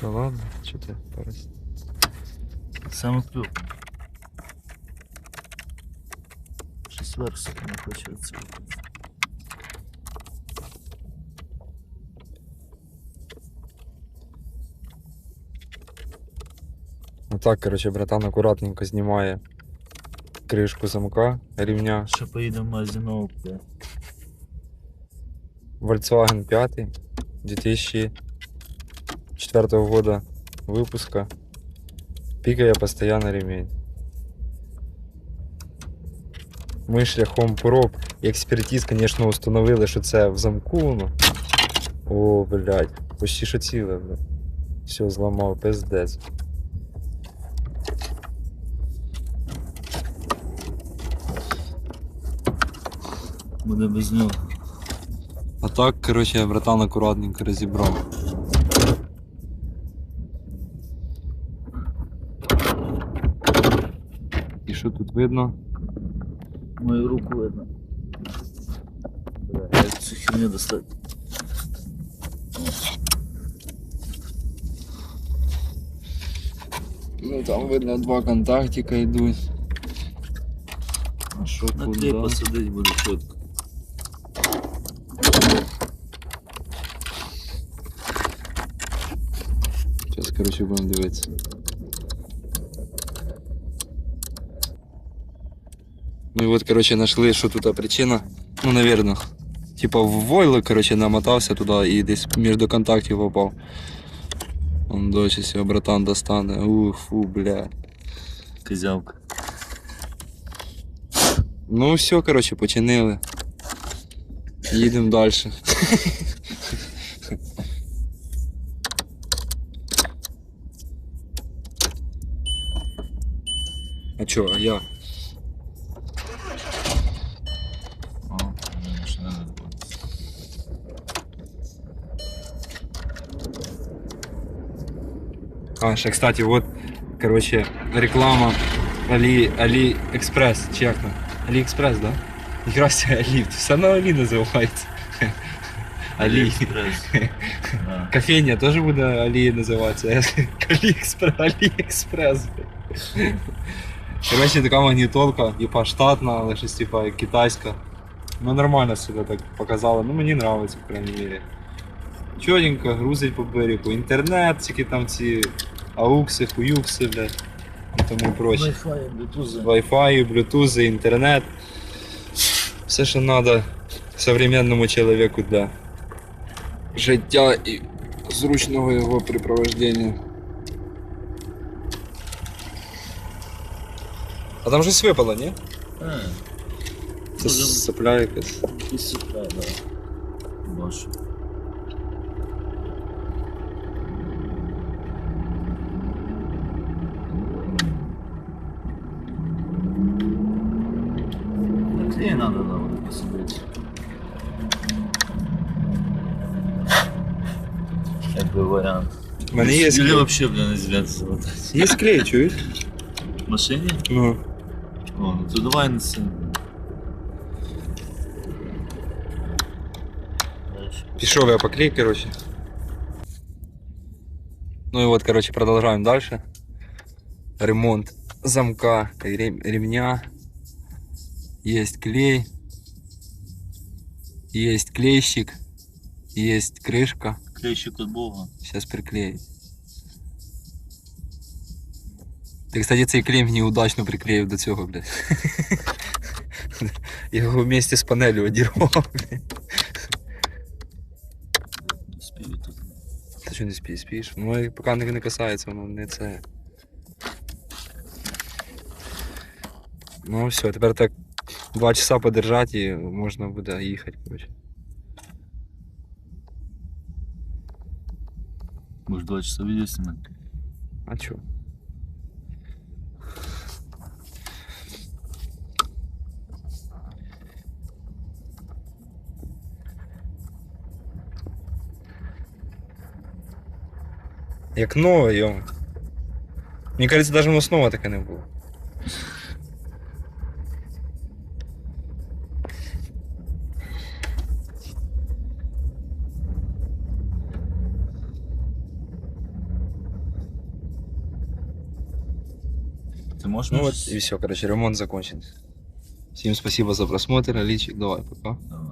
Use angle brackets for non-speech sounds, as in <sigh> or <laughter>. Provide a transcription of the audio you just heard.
Та ладно, що ти парись. Саме клюв. Щось версу не хоче це. Ну так, короче, братан акуратненько знімає кришку замка рівня. Ще поїдемо в магазиновку. Volkswagen 5 2004 года выпуска. Пикая постоянно ремень. Ми шляхом проб і експертиз, конечно, установили, що це в замку. Ну. О, блядь, почти що ціле, блядь. Все, зламав, пиздець. Буде без нього. А так, короче, братан акуратненько розібрав. Що тут видно? Мою руку видно. Як цю херню достати? Ну там видно два контактика йдуть. А що На клей посадить буде чітко. Зараз, короче, будемо дивитися. Ну і от, короче, нашли, що тут причина. Ну, наверное. Типа в войло, короче, намотався туди і десь між контактів попав. Он дочі сього братан достане. Ух, фу, бля. Козявка. Ну все, короче, починили. Їдемо далі. <laughs> А чо, а я? О, ще не буде. А, ще, кстати, вот, короче, реклама Али, Али Экспресс, чи як там? Али Экспресс, да? Якраз це Алі, все одно Алі називається. Алі. Аліекспрес. Да. Кофейня теж буде Алі називатися. <laughs> Аліекспрес. Аліекспрес. Короче, така магнітолка, типа штатна, але щось типа китайська. Ну нормально себе так показала. Ну мені нравиться, по крайней мере. Чотенько, грузить по берегу. Інтернет, всякі там ці аукси, хуюкси, блядь. І тому прочее. Wi-Fi, Bluetooth. Wi-Fi, Bluetooth, інтернет. Все, що треба современному чоловіку для життя і зручного його припровождення. А там щось випало, ні? А, Це сопля якась. якісь супля, да. Бачу. надо, да, вот посмотреть. Как бы вариант. У мене є Или клей. вообще, блин, из лент замотать. Є клей, чуєш? В машине? Ну. О, ну то давай на це. Дальше. Пішов я по клей, короче. Ну и вот, короче, продолжаем дальше. Ремонт замка, рем- ремня. Есть клей. Есть клейщик. Есть крышка. Клейщик от Бога. Сейчас приклеить. Ти, кстати, цей клей неудачно приклеїв до цього, блядь. Я <laughs> його вместе з панелью одірвав, блядь. Спів тут. Ти що не спиш, спиш? Ну, і поки не не касається, воно не це. Ну все, тепер так два часа подержати і можна буде їхати, коротше. Может два часа видео снимать? А чо? Як нове, йо. Мені кажеться, навіть воно снова таке не було. Ти можешь... Ну вот и все, короче, ремонт закончен. Всем спасибо за просмотр, Личик, давай, пока. Давай.